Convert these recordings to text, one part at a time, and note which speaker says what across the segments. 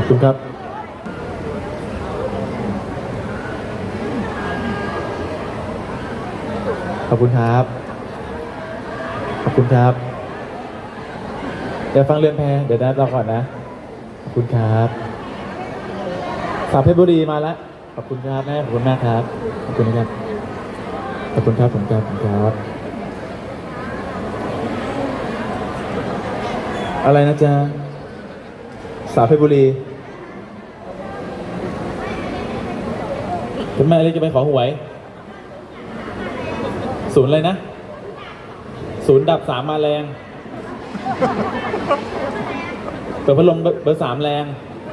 Speaker 1: ขอบคุณครับ ขอบคุณครับ ขอบคุณครับ เดี๋ยวฟังเรือนแพเดี๋ยวนะรอก่อนนะ ขอบคุณครับสาวเพชรบุรีมาแล้ว ขอบคุณครับแม่ขอบคุณมากครับ ขอบคุณนะครับ ขอบคุณครับผมครับผมครับ อะไรนะจ๊ะสาวเพชรบุรี คุณแม่เล็กจะไปขอหวย ศูนย์อะไรนะ ศูนย์ดับสามมาแรง เปิดพัดลมเบอร์สามแรง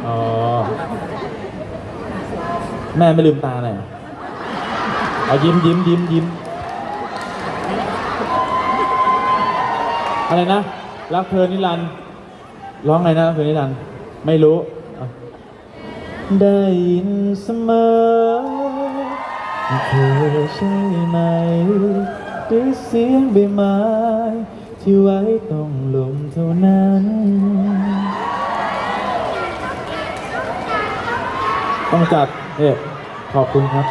Speaker 1: อ๋อ แม่ไม่ลืมตาหน่อยเอายิ้มยิ้มยิ้มยิ้ม อะไรนะ รักเธอนิรันดร์ร้องไงนะรักเธอนิรันด์ไม่รู้ ได้ยินเสมอ เธอใช่ไหมด้วยเสียงใบไม้ที่ไว้ตรงลมเท่านั้นต้องจัดเนี่ยขอบคุณครับ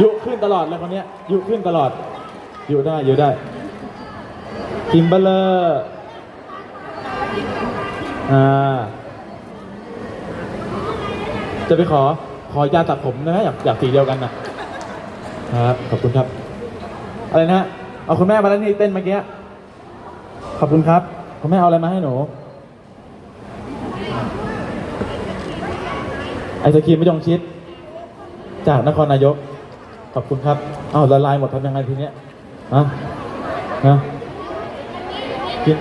Speaker 1: ยุขึ้นตลอดเลยคนนี้ยยุขึ้นตลอดอยุได้ยุได้คิมเบอร์เลอร์อ่าจะไปขอ ขอยาตัดผมนะอยากอยากสีเดียวกันนะครับขอบคุณครับ อะไรนะเอาคุณแม่มาแล้วนี่เต้นเมื่อกี้ขอบคุณครับคุณแม่เอาอะไรมาให้หนูไอศครีมไม่ยองชิด จากนครนายก ขอบคุณครับอ้าวละลายหมดทำยังไงทีเนี้ยอะฮะกิน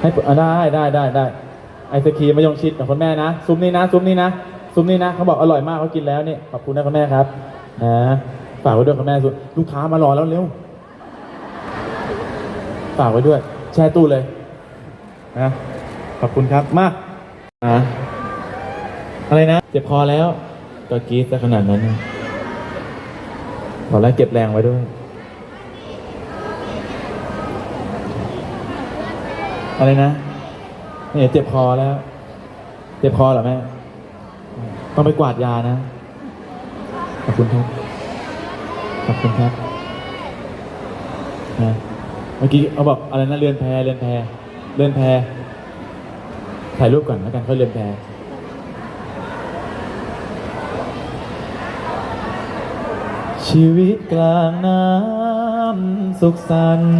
Speaker 1: ให้ได้ได้ได้ได้ไอศครีมไม่ยองชิดของคุณแม่นะซุ้มนี้นะซุ้มนี้นะ ซุ้มนี้นะเขาบอกอร่อยมากเขากินแล้วเนี่ยขอบคุณนะคุณแม่ครับนะฝากไว้ด้วยคุณแม่สุดลูกค้ามารอแล้วเร็วฝากไว้ด้วย แช่ตู้เลยนะขอบคุณครับมาอะอะไรนะเจ็บคอแล้วก็กรีดซะขนาดนั้นบอกแล้วเก็บแรงไว้ด้วยอะไรนะเนี่ยเจ็บคอแล้ว เจ็บคอเหรอแม่ ต้องไปกวาดยานะ ขอบคุณครับ ขอบคุณครับนะเมื่อกี้เขาบอกอะไรนะเรือนแพเรือนแพเรือนแพถ่ายรูปก่อนแล้วกันเขาเรือนแพชีวิตกลางน้ำสุขสันต์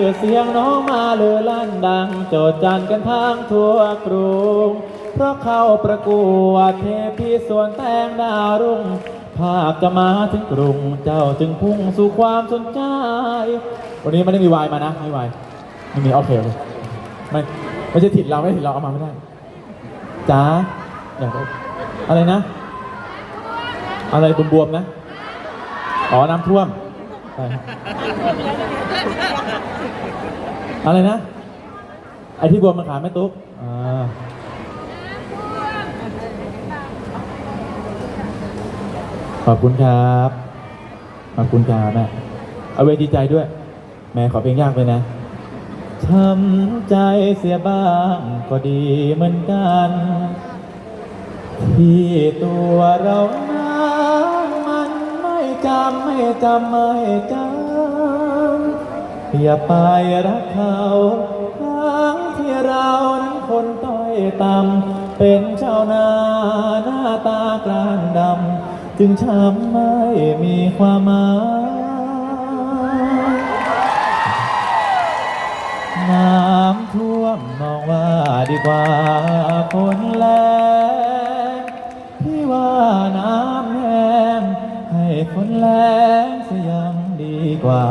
Speaker 1: ชื่อเสียงน้องมาเลือลั่นดัง โจดจันกันทางทั่วกรุง เพราะเข้าประกวดเทพีสวนแต่งดาวรุ่ง ภาคจะมาถึงกรุง เจ้าจึงพุ่งสู่ความสนใจ วันนี้ไม่ได้มีวายมานะ ไม่วายไม่มีโอเคโอเคไม่ไม่ใช่ถิ่นเราไม่ถิ่นเราเอามาไม่ได้จ้าอยากได้อะไรนะ อะไรบวมๆนะ อ๋อ น้ำท่วมใช่ อะไรนะ ไอที่บวมมันขาแม่ตุ๊กอ่าขอบคุณครับ ขอบคุณครับแม่เอาไว้ดีใจด้วย แม่ขอเพลงยากไปนะทำใจเสียบ้างก็ดีเหมือนกัน ที่ตัวเรานั้นมันไม่จำไม่จำไม่จำ อย่าไปรักเขาทั้งที่เรานั้นคนต้อยต่ำเป็นชาวนาหน้าตากลานดำจึงช้ำไม่มีความหมายน้ำท่วมมองว่าดีกว่าฝนแรงพี่ว่าน้ำแห้งให้ฝนแรงเสียยังดีกว่า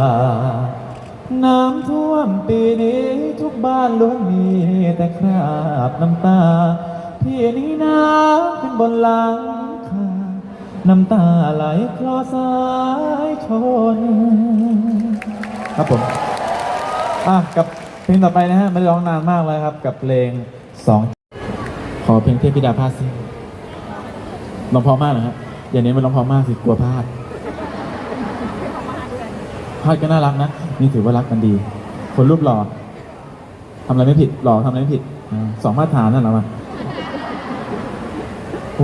Speaker 1: น้ำท่วมปีนี้ทุกบ้านล้วนมีแต่คราบน้ำตา พี่นี้น้ำขึ้นบนหลังคาน้ำตาไหลคลอสายชน ครับผมอะกับเพลงต่อไปนะฮะไม่ได้ร้องนานมากเลยครับ กับเพลงสองขอเพลงเทพธิดาพาซิ่งร้องเพอมากนะครับ อย่างนี้มันร้องเพอมากสิกลัวพลาด พลาดก็น่ารักนะ นี่ถือว่ารักกันดี คนรูปหล่อทำอะไรไม่ผิด หล่อทำอะไรไม่ผิดอ่าสองมาตรฐานนั่นเหรอมา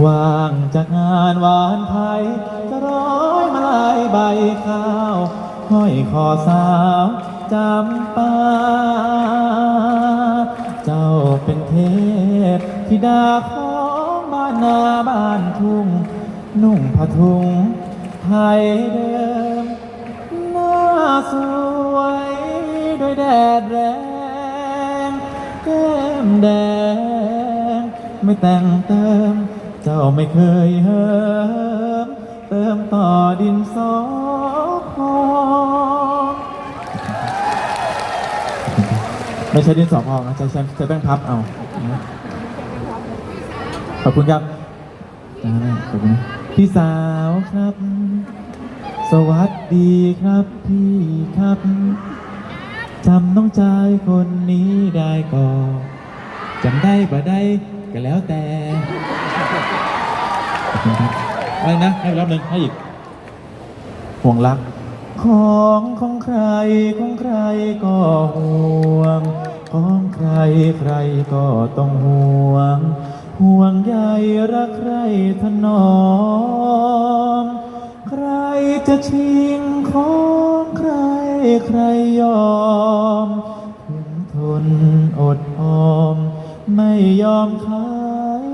Speaker 1: ว่างจากงานหวานไทยจะร้อยมาลายใบข้าวห้อยคอสาวจำปา เจ้าเป็นเทพธิดาของบ้านนาบ้านทุ่ง นุ่งผ้าถุงไทยเดิม สวยด้วยแดดแรงแก้มแดง ไม่แต่งเติม เจ้าไม่เคยเหิมเติมต่อดินสอพองไม่ใช่ดินสอพองนะใช้ใช้ใช้แป้งพับเอา ขอบคุณครับขอบคุณพี่สาวครับ สวัสดีครับพี่ครับจำน้องชายคนนี้ได้ก่อนจำได้บ่ได้ก็แล้วแต่ขอบคุณครับอะไรนะ ให้อีกรอบหนึ่งให้อีก ห่วงรัก ของของใครของใครก็ห่วง ของใครใครก็ต้องห่วง ห่วงใยรักใครถนอม ใครจะชิงของใครใครยอมถึงทนอดออม ไม่ยอมขาย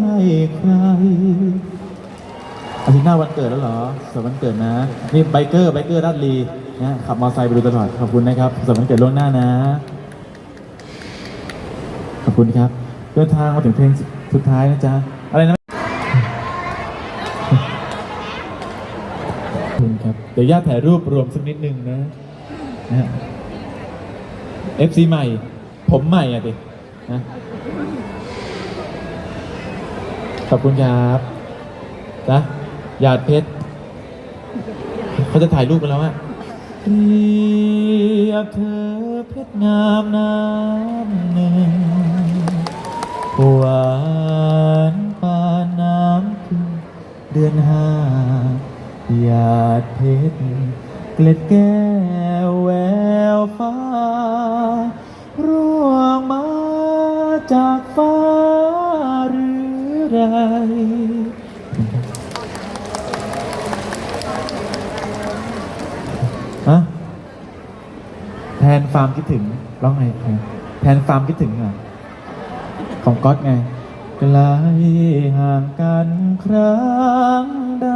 Speaker 1: ให้ใคร อาทิตย์หน้าวันเกิดแล้วเหรอสวัสดีวันเกิดนะ นี่ไบเกอร์ไบเกอร์รัดลีนะขับมอเตอร์ไซค์ไปดูตลอด ขอบคุณนะครับสวัสดีวันเกิดล่วงหน้านะ ขอบคุณครับ เดินทางมาถึงเพลงสุดท้ายนะจ๊ะ อะไรนะ เดี๋ยวญาติถ่ายรูปรวมสักนิดนึงนะนะฮะ FC ใหม่ ผมใหม่อะดินะขอบคุณครับนะหยาดเพชรเขาจะถ่ายรูปกันแล้วอะเรียกเธอเพชรงามน้ำหนึ่งหวานปานน้ำพึ่งเดือนห้า หยาดเพชรเกล็ดแก้วแววฟ้า ร่วงมาจากฟ้าหรือไรฮะแทนฟาร์มคิดถึงร้องไงแทนแทนฟาร์มคิดถึงอะของก๊อตไงไกลห่างกันครั้ง ใด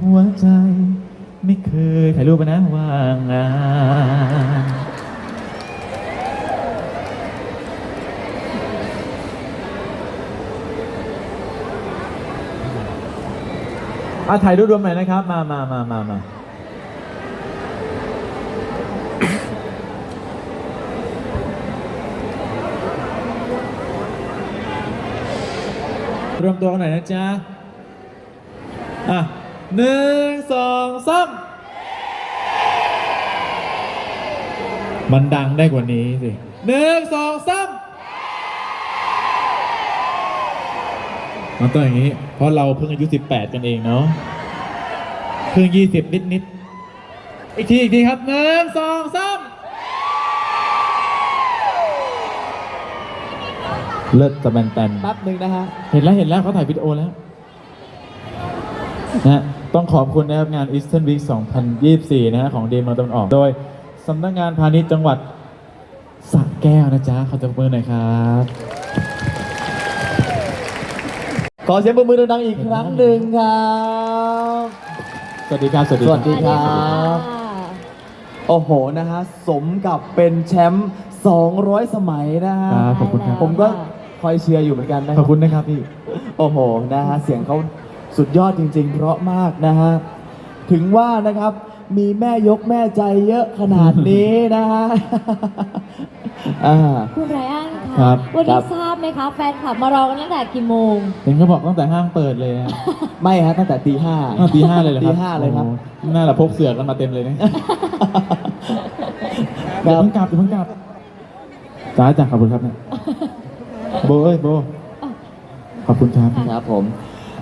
Speaker 1: หัวใจไม่เคยถ่ายรูปไปนะว่างงานอะถ่ายรูปรวมหน่อยนะครับ มามามามามารวมตัวกันหน่อยนะจ๊ะ อะหนึ่งสองสามมันดังได้กว่านี้สิหนึ่งสองสามมันต้องอย่างนี้ เพราะเราเพิ่งอายุ18กันเองเนาะเพิ่ง20นิดนิดๆอีกที อีกทีครับหนึ่งสองสามเลิศตะแบนแตน
Speaker 2: แป๊บหนึ่งนะฮะ
Speaker 1: เห็นแล้วเห็นแล้วเขาถ่ายวิดีโอแล้ว นะฮะต้องขอบคุณนะครับงาน Eastern Week 2024 นะฮะของเดมตะวันออก โดยสำนักงานพาณิชย์จังหวัดสระแก้วนะจ๊ะขอจับมือหน่อยครับ
Speaker 2: ขอเสียงปรบมือดังๆอีกครั้งหนึ่งครับ
Speaker 1: สวัสดีครับ สวัสดี
Speaker 2: ส
Speaker 1: ค
Speaker 2: วั
Speaker 1: รั
Speaker 2: ส
Speaker 1: บ
Speaker 2: ดีครั บ โอ้โหนะฮะสมกับเป็นแชมป์200 สมัยนะฮะ
Speaker 1: ครับขอบคุณครับ
Speaker 2: ผมก็คอยเชียร์อยู่เหมือนกันนะ
Speaker 1: ขอบคุณนะครับพี่
Speaker 2: โอ้โหนะฮะเสียงเขา สุดยอดจริง ๆ เพราะมากนะฮะ ถึงว่านะครับมีแม่ยกแม่ใจเยอะขนาดนี้นะฮะ อ่า
Speaker 3: คุณไรอัน
Speaker 1: ครั
Speaker 3: คะ
Speaker 1: บ
Speaker 3: วัน
Speaker 2: ครั
Speaker 3: นี้
Speaker 2: บ
Speaker 3: ทราบไหมคะ แฟนคลับมารอกันตั้งแต่กี่โมง
Speaker 1: เห็นเขาบอกตั้งแต่ห้างเปิดเลยฮะ
Speaker 2: ไม่ฮะตั้งแต่ตีห้า
Speaker 1: อ้าวตีห้าเลยเหรอครับ
Speaker 2: ตีห้าเลยครับ
Speaker 1: โอ้โหน่าละพกเสือกันมาเต็มเลยนะ
Speaker 2: ค
Speaker 1: เดี๋ยว
Speaker 2: รับ
Speaker 1: เพิ่งกลับเดี๋ยวเพิ่งกลับจ้าจ้าขอบคุณครับเนี่ยโบเอ้ยโบขอบคุณครับ
Speaker 2: ครับผม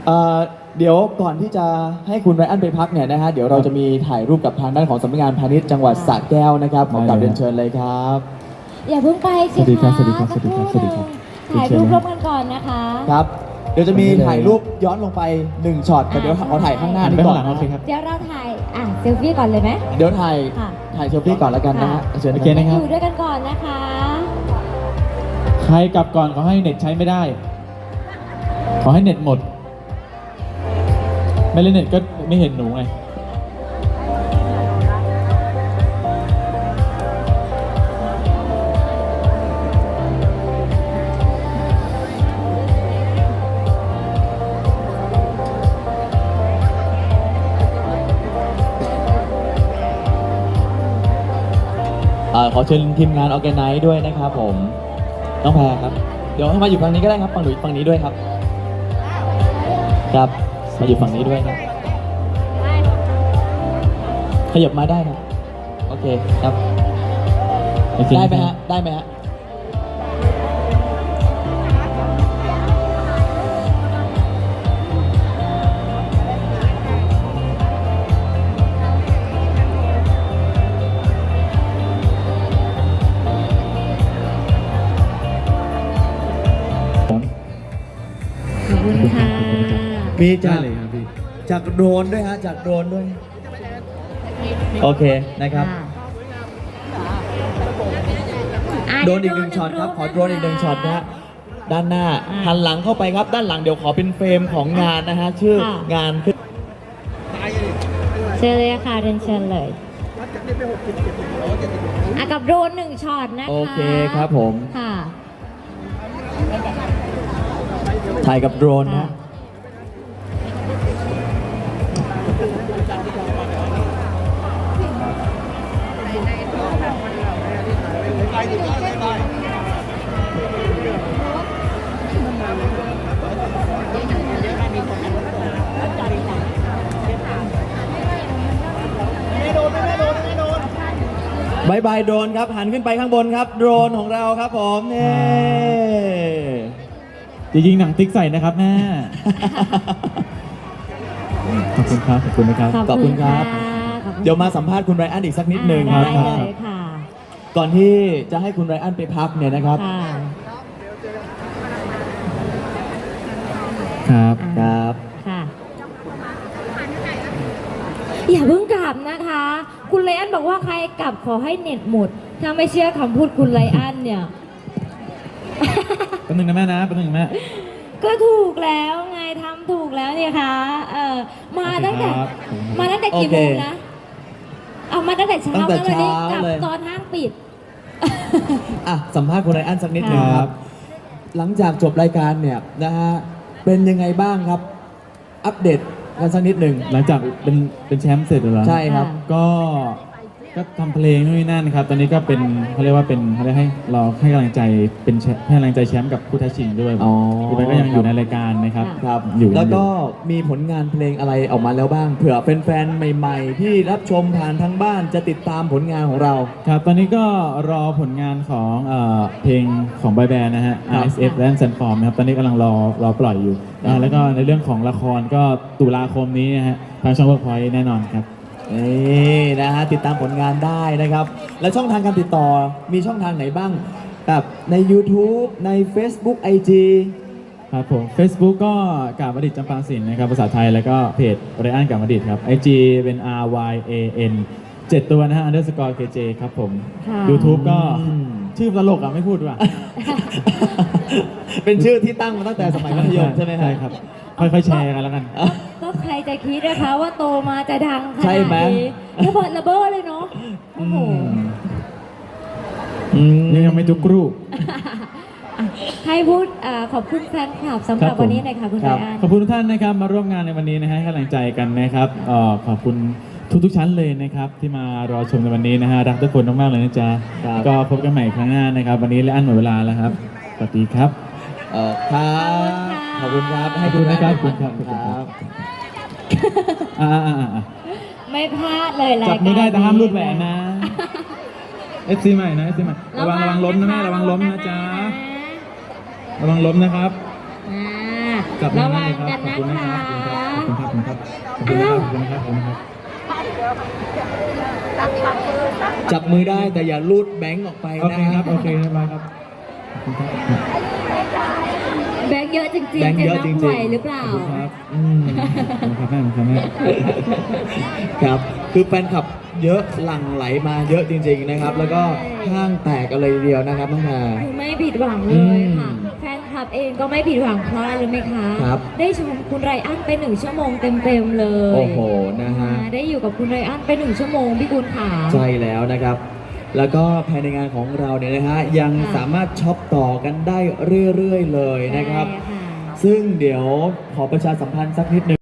Speaker 2: เอ่อ เดี๋ยวก่อนที่จะให้คุณไรอันไปพักเนี่ยนะฮะเดี๋ยวเราจะมีถ่ายรูปกับทางด้านของสำนักงานพาณิชย์จังหวัดสระแก้วนะครับขอกลับ
Speaker 1: ได้เลย
Speaker 2: เรียนเชิญเลยครับ
Speaker 3: อย่าเพิ่งไปสิ
Speaker 1: สวัสดีครับ
Speaker 3: คะ
Speaker 1: สวัสดีครับสวัสดีครับสวัสดีครับ
Speaker 3: ถ่ายรูปร่วมกันก่อนนะคะ
Speaker 2: ครับเดี๋ยวจะมีถ่ายรูปย้อนลงไปหนึ่งช็อตแต่เดี๋ยวขอถ่ายข้างหน้า
Speaker 1: หัน
Speaker 2: นี้
Speaker 1: ไป
Speaker 2: ก่
Speaker 1: ข้า
Speaker 2: องน
Speaker 1: หลังโอเคครับ
Speaker 3: เดี๋ยวเราถ่ายอะเซลฟี่ก่อนเลยไหม
Speaker 2: เดี๋ยวถ่าย
Speaker 3: ค่ะ
Speaker 2: ถ่ายเซลฟี่ก่อนแล้วกันนะฮะเชิญ
Speaker 1: โอ
Speaker 2: นะ
Speaker 1: เค
Speaker 2: ค
Speaker 1: นะ
Speaker 2: รับ
Speaker 1: ครับ
Speaker 3: อยู่ด้วยกันก่อนนะคะ
Speaker 1: ใครกลับก่อนขอให้เน็ตใช้ไม่ได้ ขอให้เน็ตหมด ไม่เล่นเน็ตก็ไม่เห็นหนูไง
Speaker 2: เอ่อขอเชิญทีมงานออแกไนซ์ด้วยนะครับผมน้องแพรครับ เดี๋ยวให้มาอยู่ฝั่งนี้ก็ได้ครับฝั่งหนูฝั่งนี้ด้วยครับ ครับ มาอยู่ฝั่งนี้ด้วยครับขยับมาได้ครับ โอเคครับ
Speaker 1: โอเค
Speaker 2: ได้ไหม
Speaker 1: ครั
Speaker 2: ฮะ
Speaker 1: บ
Speaker 2: ได้ไหมฮะ
Speaker 3: ขอบคุณค่ะ
Speaker 2: มีจาก
Speaker 1: ได้เลยครับพี่
Speaker 2: จากโดรนด้วยฮะจากโดรนด้วย โอเคนะครับ
Speaker 3: อะ
Speaker 2: โดรนอีกหนึ่งช็อตครับขอโดรนอีกหนึ่งช็อตนะฮะด้านหน้า
Speaker 3: อะ
Speaker 2: หันหลังเข้าไปครับ ด้านหลังเดี๋ยวขอเป็นเฟรมของงานนะฮะชื่อ
Speaker 3: ค่ะ
Speaker 2: งานขึ้น
Speaker 3: เชิญเลยค่ะเรียนเชิญเลยอะกับโดรนหนึ่งช็อตนะคะ
Speaker 2: โอเคครับผม
Speaker 3: ค่ะ
Speaker 2: ถ่ายกับโดรนนะ
Speaker 3: ค่ะ
Speaker 2: บายบายโดรนครับ หันขึ้นไปข้างบนครับ โดรนของเราครับผมนี่
Speaker 1: จะยิงหนังติ๊กใส่นะครับแม่ ขอบคุณครับ ขอบคุณนะครับ
Speaker 2: ขอบคุณครับ
Speaker 3: ขอบคุณ
Speaker 2: เดี๋ยวมาสัมภาษณ์คุณไรอันอีกสักนิดหนึ่ง
Speaker 3: อ่า
Speaker 2: นะค
Speaker 3: ได้
Speaker 2: รับ
Speaker 3: เลยค่ะ
Speaker 2: ก่อนที่จะให้คุณไรอันไปพักเนี่ยนะครับ
Speaker 3: ค่ะ
Speaker 1: ครับ
Speaker 2: ครับ
Speaker 3: ค่ะ อย่าเพิ่งกลับนะคะ คุณไลอันบอกว่าใครกลับขอให้เน็ตหมด ถ้าไม่เชื่อคำพูดคุณไลอันเนี่ย
Speaker 1: แป๊บนึงนะแม่นะแป๊บนึงนะแม่
Speaker 3: ก็ถูกแล้วไงทำถูกแล้วเนี่ยค่ะเออมาตั้งแต่
Speaker 1: โอเคครับ
Speaker 3: มาตั้งแต่กี่
Speaker 2: โอเค
Speaker 3: โมงนะ เอามาตั้งแต่เช้า
Speaker 2: ตั้งแต่
Speaker 3: แล้วนี่
Speaker 2: เช้าก
Speaker 3: ลับ
Speaker 2: เลย
Speaker 3: ตอนห้างปิด
Speaker 2: อะสัมภาษณ์คุณไรอันสักนิดหนึ่ง
Speaker 1: ค
Speaker 2: ค
Speaker 1: รั
Speaker 2: รับ บ หลังจากจบรายการเนี่ยนะฮะเป็นยังไงบ้างครับ อัปเดตกันสักนิดหนึ่ง
Speaker 1: หลังจากเป็นเป็นแชมป์เสร็จแล้วเหรอ
Speaker 2: ใช่ครับ
Speaker 3: ค่ะ
Speaker 1: ก็ ก็ทำเพลงนู่นนี่นั่นครับ ตอนนี้ก็เป็นเขาเรียกว่าเป็นเขาเรียกให้เราให้กำลังใจเป็นแชมป์ให้กำลังใจแชมป์กับผู้ท้าชิงด้วย
Speaker 2: อ๋อ
Speaker 1: คือมันก็ยังอยู่ในรายการนะครับ
Speaker 2: ครับ
Speaker 1: อยู่
Speaker 2: แล้วก็
Speaker 1: อยู่
Speaker 2: มีผลงานเพลงอะไรออกมาแล้วบ้าง เผื่อแฟนๆใหม่ๆ ที่รับชมผ่านทางบ้านจะติดตามผลงานของเรา
Speaker 1: ครับ ตอนนี้ก็รอผลงานของเอ่อเพลงของบอยแบนด์นะฮะ
Speaker 2: ครับ
Speaker 1: RSF และ s a n f o r m นะครับ ตอนนี้กำลังรอรอปล่อยอยู่อ่าแล้วก็ในเรื่องของละครก็ตุลาคมนี้นะฮะทางช่องเวิร์กพอยต์แน่นอนครับ
Speaker 2: นี่นะฮะติดตามผลงานได้นะครับ แล้วช่องทางการติดต่อมีช่องทางไหนบ้างแบบใน YouTube ใน Facebook IG
Speaker 1: ครับผม Facebook ก็กาบดิตจำปาสินนะครับภาษาไทยแล้วก็เพจไรอันกาบดิตครับ IG เป็น R Y A N เจ็ดตัวนะฮะ underscore KJ ครับผม
Speaker 3: ค่ะ
Speaker 1: YouTube ก็
Speaker 2: อืม
Speaker 1: ชื่อตลกอะไม่พูดดีกว่า
Speaker 2: เป็นชื่อที่ตั้งมาตั้งแต่สมัยมัธยมใช่ไหมฮะ
Speaker 1: ใช่ครับ ค่อยๆแชร์กันแล้วกัน
Speaker 3: ก็ใครจะคิดนะคะ ว่าโตมาจะดังข
Speaker 2: ใช่
Speaker 3: นาด
Speaker 2: ไหม
Speaker 3: นี้ระเบิดระเบ้อเลยเนาะโอ้โห
Speaker 2: อืม
Speaker 1: ยังยังไม่ทุกรูป
Speaker 3: ให้พูดอ่าขอบคุณแฟนคลับสำหรับ
Speaker 1: ครับผม
Speaker 3: วันนี้หน่อยค่ะคุณ
Speaker 2: ครั
Speaker 3: ไร
Speaker 2: บ
Speaker 3: อัน
Speaker 1: ขอบคุณทุกท่านนะครับมาร่วมงานในวันนี้นะฮะให้กำลังใจกันนะครับเอ่อขอบคุณทุกๆชั้นเลยนะครับ ที่มารอชมในวันนี้นะฮะรักทุกคนมากๆเลยนะจ๊ะ
Speaker 2: ครับ
Speaker 1: ก็พบกันใหม่ครั้งหน้านะครับ วันนี้และอันหมดเวลาแล้วครับสวัสดีครับ
Speaker 2: เออครับขอบคุณครับให้คุณ
Speaker 1: ขอบคุณนะครับ
Speaker 2: แม่
Speaker 1: ขอบคุณครับ
Speaker 2: ครับ
Speaker 1: อ่าอ่าอ่า
Speaker 3: ไม่พลาดเลยราย
Speaker 1: จั
Speaker 3: การ
Speaker 1: บมือได้แต่ห้ามรูดแหวนนะเอฟซีใหม่นะเอฟซีใหม่ระวังระวังล้มนะแม่ระวังล้มนะจ๊ะระวังล้มนะครับ
Speaker 3: อ่า
Speaker 1: จับมื
Speaker 3: ระ
Speaker 1: อได้
Speaker 3: วัง
Speaker 1: เลยครับ
Speaker 3: กัน
Speaker 1: ขอบ
Speaker 3: นะ
Speaker 1: คุณนะ
Speaker 3: คะ
Speaker 1: ครับขอบคุณครับขอบคุณครับขอบคุณนะครับขอบคุณนะครับขอบคุณนะครับ
Speaker 2: จับมือได้แต่อย่าลูดแบงค์ออกไป
Speaker 1: โอ
Speaker 2: นะ
Speaker 1: เคครับ โอเคเรียบร้อยครับขอบคุณครับ
Speaker 3: แบงค์เยอะจริง
Speaker 2: แบ
Speaker 3: ๆ
Speaker 2: งค์
Speaker 3: จะ
Speaker 2: เยอะ
Speaker 3: นับ
Speaker 2: จริงๆ
Speaker 3: ไหวหรือเปล่า
Speaker 1: ขอบคุณครับ
Speaker 2: อืม
Speaker 1: ขอบคุณครับแม่ขอบคุณครับแม่
Speaker 2: ครับ คือแฟนคลับเยอะหลั่งไหลมาเยอะจริง ๆนะครับ แล้วก็ห้างแตกกันเลยทีเดียวนะครับน้องแพร
Speaker 3: คือไม่ผิดหวังเลยค่ะ
Speaker 2: อืม
Speaker 3: แฟนคลับเองก็ไม่ผิดหวังเพราะอะไรรู้ไหมคะ
Speaker 2: ครับ
Speaker 3: ได้ชมคุณไรอันไปหนึ่งชั่วโมงเต็มๆเลย
Speaker 2: โอ้โห นะฮะ
Speaker 3: อ่าได้อยู่กับคุณไรอันไปหนึ่งชั่วโมงพี่กุลขา
Speaker 2: ใช่แล้วนะครับ แล้วก็ภายในงานของเราเนี่ยนะฮะยัง
Speaker 3: ค่ะ
Speaker 2: สามารถช็อปต่อกันได้เรื่อยๆเลยนะครับ
Speaker 3: ใช่ค่ะ
Speaker 2: ซึ่งเดี๋ยวขอประชาสัมพันธ์สักนิดหนึ่ง